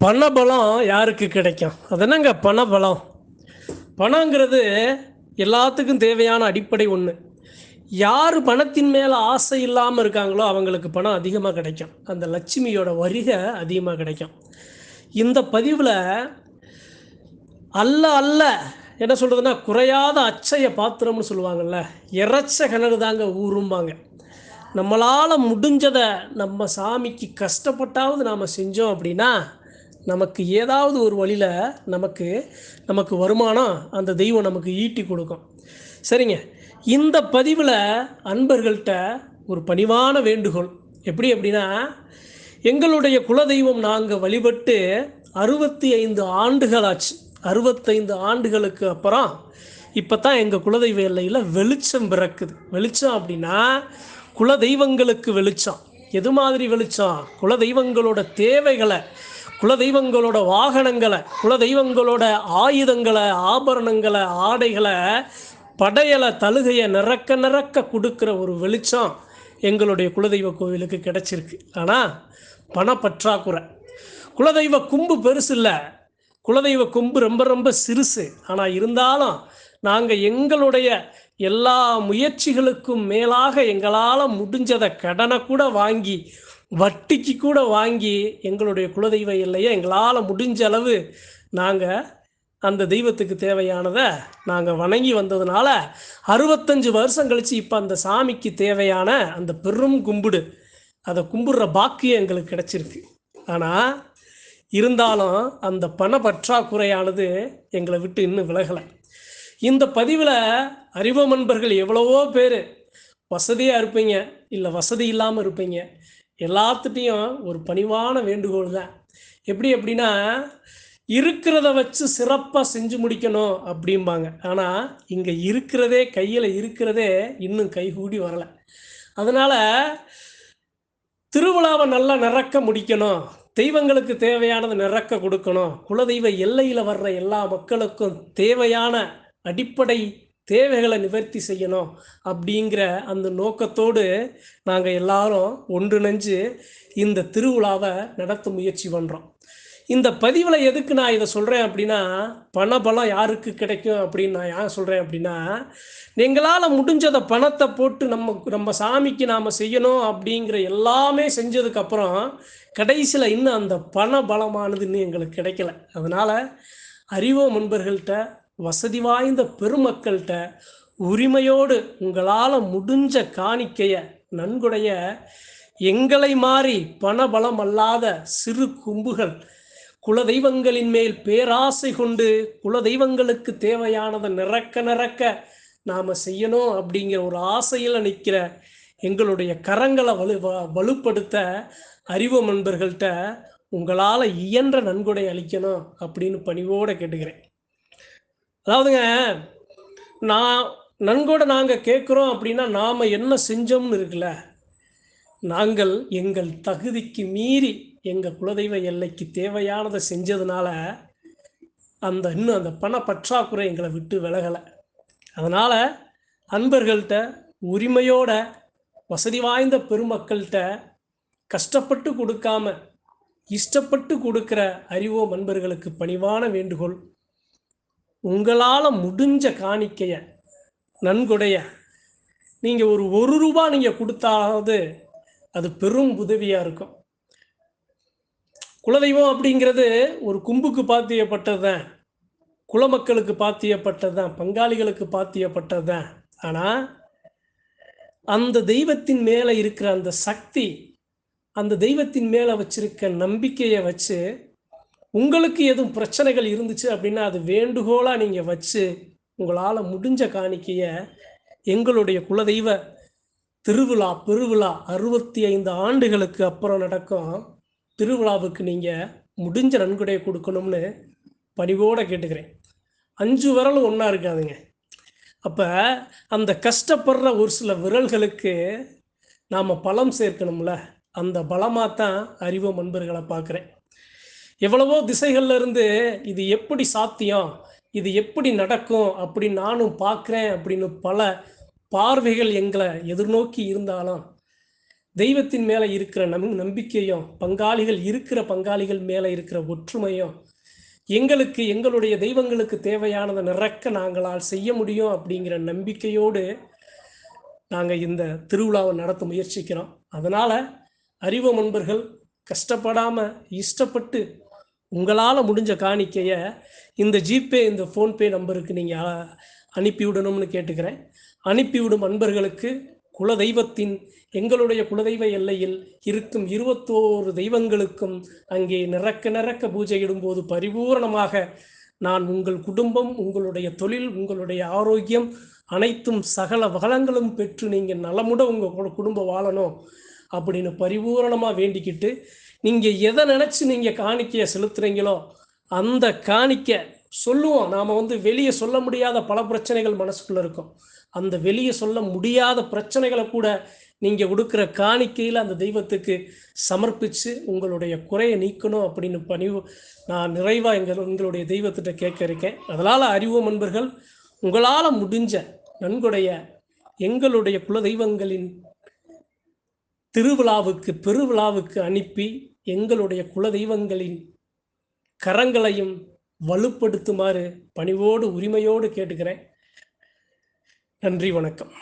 பணபலம் யாருக்கு கிடைக்கும்? அது என்னங்க பணபலம்? பணங்கிறது எல்லாத்துக்கும் தேவையான அடிப்படை ஒன்று யார் பணத்தின் மேலே ஆசை இல்லாமல் இருக்காங்களோ அவங்களுக்கு பணம் அதிகமாக கிடைக்கும். அந்த லட்சுமியோட வருகை அதிகமாக கிடைக்கும். இந்த பதிவில் அல்ல அல்ல என்ன சொல்கிறதுனா குறையாத அச்சய பாத்திரம்னு சொல்லுவாங்கள்ல இறைச்ச கிணறு தாங்க ஊரும்பாங்க. நம்மளால் முடிஞ்சதை நம்ம சாமிக்கு கஷ்டப்பட்டாவது நாம் செஞ்சோம் அப்படின்னா நமக்கு ஏதாவது ஒரு வழியில் நமக்கு நமக்கு வருமானம் அந்த தெய்வம் நமக்கு ஈட்டி கொடுக்கும். சரிங்க. இந்த பதிவில் அன்பர்கள்ட்ட ஒரு பணிவான வேண்டுகோள். எப்படி அப்படின்னா எங்களுடைய குலதெய்வம் நாங்கள் வழிபட்டு அறுபத்தி ஐந்து ஆண்டுகளாச்சு. அறுபத்தைந்து ஆண்டுகளுக்கு அப்புறம் இப்போ தான் எங்கள் குலதெய்வ எல்லையில் வெளிச்சம் பிறக்குது. வெளிச்சம் அப்படின்னா குலதெய்வங்களுக்கு வெளிச்சம். எது மாதிரி வெளிச்சம்? குலதெய்வங்களோட தேவைகளை குலதெய்வங்களோட வாகனங்களை குலதெய்வங்களோட ஆயுதங்களை ஆபரணங்களை ஆடைகளை படையலை தழுகையை நிறக்க நிறக்க கொடுக்குற ஒரு வெளிச்சம் எங்களுடைய குலதெய்வ கோவிலுக்கு கிடச்சிருக்கு. ஆனால் பணப்பற்றாக்குறை குலதெய்வ கும்பு பெருசு இல்லை. குலதெய்வ கும்பு ரொம்ப ரொம்ப சிறுசு. ஆனால் இருந்தாலும் நாங்கள் எங்களுடைய எல்லா முயற்சிகளுக்கும் மேலாக எங்களால் முடிஞ்சதை கடனை கூட வாங்கி வட்டிக்கு கூட வாங்கி எங்களுடைய குலதெய்வ இல்லையா எங்களால் முடிஞ்ச அளவு நாங்கள் அந்த தெய்வத்துக்கு தேவையானதை நாங்கள் வணங்கி வந்ததுனால அறுபத்தஞ்சு வருஷம் கழித்து இப்போ அந்த சாமிக்கு தேவையான அந்த பெரும் கும்பிடு அதை கும்பிடுற பாக்கியம் எங்களுக்கு கிடச்சிருக்கு. ஆனால் இருந்தாலும் அந்த பண பற்றாக்குறையானது எங்களை விட்டு இன்னும் விலகலை. இந்த பதிவில் அறிவமன்பர்கள் நண்பர்கள் எவ்வளவோ பேர் வசதியாக இருப்பீங்க இல்லை வசதி இல்லாமல் இருப்பீங்க. எல்லாத்துட்டையும் ஒரு பணிவான வேண்டுகோள் தான். எப்படி எப்படின்னா இருக்கிறத வச்சு சிறப்பாக செஞ்சு முடிக்கணும் அப்படிம்பாங்க. ஆனால் இங்கே இருக்கிறதே கையில் இருக்கிறதே இன்னும் கைகூடி வரலை. அதனால் திருவிழாவை நல்லா நிறக்க முடிக்கணும். தெய்வங்களுக்கு தேவையானது நிறக்க கொடுக்கணும். குலதெய்வ எல்லையில் வர்ற எல்லா மக்களுக்கும் தேவையான அடிப்படை தேவைகளை நிவர்த்தி செய்யணும் அப்படிங்கிற அந்த நோக்கத்தோடு நாங்கள் எல்லாரும் ஒன்றிணைஞ்சு இந்த திருவிழாவை நடத்த முயற்சி பண்ணுறோம் இந்த பதிவில் எதுக்கு நான் இதை சொல்கிறேன் அப்படின்னா பணபலம் யாருக்கு கிடைக்கும் அப்படின்னு நான் ஏன் சொல்கிறேன் அப்படின்னா எங்களால் முடிஞ்சதை பணத்தை போட்டு நம்ம நம்ம சாமிக்கு நாம் செய்யணும் அப்படிங்கிற எல்லாமே செஞ்சதுக்கப்புறம் கடைசியில் இன்னும் அந்த பண பலமானது இன்னும் எங்களுக்கு கிடைக்கல. அதனால் அறிவோ முன்பர்கள்ட்ட வசதி வாய்ந்த பெருமக்கள்கிட்ட உரிமையோடு உங்களால் முடிஞ்ச காணிக்கைய நன்கொடைய எங்களை மாறி பணபலம் அல்லாத சிறு கும்புகள் குலதெய்வங்களின் மேல் பேராசை கொண்டு குலதெய்வங்களுக்கு தேவையானதை நிறக்க நிறக்க நாம் செய்யணும் அப்படிங்கிற ஒரு ஆசையில் நிற்கிற எங்களுடைய கரங்களை வலு வ- வலுப்படுத்த அறிவு நண்பர்கள்ட்ட உங்களால் இயன்ற நன்கொடை அளிக்கணும் அப்படின்னு பணிவோடு கேட்டுக்கிறேன். அதாவதுங்க நான் நன்கோட நாங்கள் கேட்குறோம் அப்படின்னா நாம் என்ன செஞ்சோம்னு இருக்குல்ல? நாங்கள் எங்கள் தகுதிக்கு மீறி எங்கள் குலதெய்வ எல்லைக்கு தேவையானதை செஞ்சதுனால அந்த இன்னும் அந்த பண பற்றாக்குறை எங்களை விட்டு விலகலை. அதனால் அன்பர்கள்ட்ட உரிமையோட வசதி வாய்ந்த பெருமக்கள்கிட்ட கஷ்டப்பட்டு கொடுக்காம இஷ்டப்பட்டு கொடுக்குற அறிவோ அன்பர்களுக்கு பணிவான வேண்டுகோள். உங்களால் முடிஞ்ச காணிக்கைய நன்கொடைய. நீங்கள் ஒரு ஒரு ரூபா நீங்கள் கொடுத்தாவது அது பெரும் உதவியாக இருக்கும். குலதெய்வம் அப்படிங்கிறது ஒரு கும்புக்கு பாத்தியப்பட்டது தான் குலமக்களுக்கு பாத்தியப்பட்டது தான் பங்காளிகளுக்கு பாத்தியப்பட்டது தான் ஆனால் அந்த தெய்வத்தின் மேலே இருக்கிற அந்த சக்தி அந்த தெய்வத்தின் மேலே வச்சிருக்க நம்பிக்கையை வச்சு உங்களுக்கு எதுவும் பிரச்சனைகள் இருந்துச்சு அப்படின்னா அது வேண்டுகோளாக நீங்கள் வச்சு உங்களால் முடிஞ்ச காணிக்கையை எங்களுடைய குலதெய்வ திருவிழா பெருவிழா அறுபத்தி ஐந்து ஆண்டுகளுக்கு அப்புறம் நடக்கும். திருவிழாவுக்கு நீங்கள் முடிஞ்ச நன்கொடையை கொடுக்கணும்னு பணிவோடு கேட்டுக்கிறேன். அஞ்சு விரலும் ஒன்றா இருக்காதுங்க. அப்போ அந்த கஷ்டப்படுற ஒரு சில விரல்களுக்கு நாம் பலம் சேர்க்கணும்ல. அந்த பலமாக தான் அறிவு நண்பர்களை பார்க்குறேன். எவ்வளவோ திசைகள்ல இருந்து இது எப்படி சாத்தியம் இது எப்படி நடக்கும் அப்படின்னு நானும் பார்க்குறேன் அப்படின்னு பல பார்வைகள் எங்களை எதிர்நோக்கி இருந்தாலும் தெய்வத்தின் மேலே இருக்கிற நம் நம்பிக்கையும் பங்காளிகள் இருக்கிற பங்காளிகள் மேலே இருக்கிற ஒற்றுமையும் எங்களுக்கு எங்களுடைய தெய்வங்களுக்கு தேவையானதை நிறக்க நாங்களால் செய்ய முடியும் அப்படிங்கிற நம்பிக்கையோடு நாங்கள் இந்த திருவிழாவை நடத்த முயற்சிக்கிறோம். அதனால் அறிவு நண்பர்கள் கஷ்டப்படாமல் இஷ்டப்பட்டு உங்களால் முடிஞ்ச காணிக்கையை இந்த ஜிபே இந்த ஃபோன்பே நம்பருக்கு நீங்கள் அனுப்பிவிடணும்னு கேட்டுக்கிறேன். அனுப்பிவிடும் அன்பர்களுக்கு குலதெய்வத்தின் எங்களுடைய குலதெய்வ எல்லையில் இருக்கும் இருபத்தோரு தெய்வங்களுக்கும் அங்கே நிறக்க நிறக்க பூஜையிடும்போது பரிபூரணமாக நான் உங்கள் குடும்பம் உங்களுடைய தொழில் உங்களுடைய ஆரோக்கியம் அனைத்தும் சகல வளங்களும் பெற்று நீங்கள் நலமுட உங்கள் குடும்பம் வாழணும் அப்படின்னு பரிபூரணமாக வேண்டிக்கிட்டு நீங்கள் எதை நினச்சி நீங்கள் காணிக்கையை செலுத்துறீங்களோ அந்த காணிக்கை சொல்லுவோம். நாம் வந்து வெளியே சொல்ல முடியாத பல பிரச்சனைகள் மனசுக்குள்ளே இருக்கும். அந்த வெளியே சொல்ல முடியாத பிரச்சனைகளை கூட நீங்கள் கொடுக்குற காணிக்கையில் அந்த தெய்வத்துக்கு சமர்ப்பித்து உங்களுடைய குறையை நீக்கணும் அப்படின்னு பணிவு நான் நிறைவாக எங்கள் எங்களுடைய தெய்வத்திட்ட கேட்க இருக்கேன். அதனால் அறிவோம் அன்பர்கள் உங்களால் முடிஞ்ச நன்கொடைய எங்களுடைய குலதெய்வங்களின் திருவிழாவுக்கு பெருவிழாவுக்கு அனுப்பி எங்களுடைய குலதெய்வங்களின் கரங்களையும் வலுப்படுத்துமாறு பணிவோடு உரிமையோடு கேட்டுக்கிறேன். நன்றி வணக்கம்.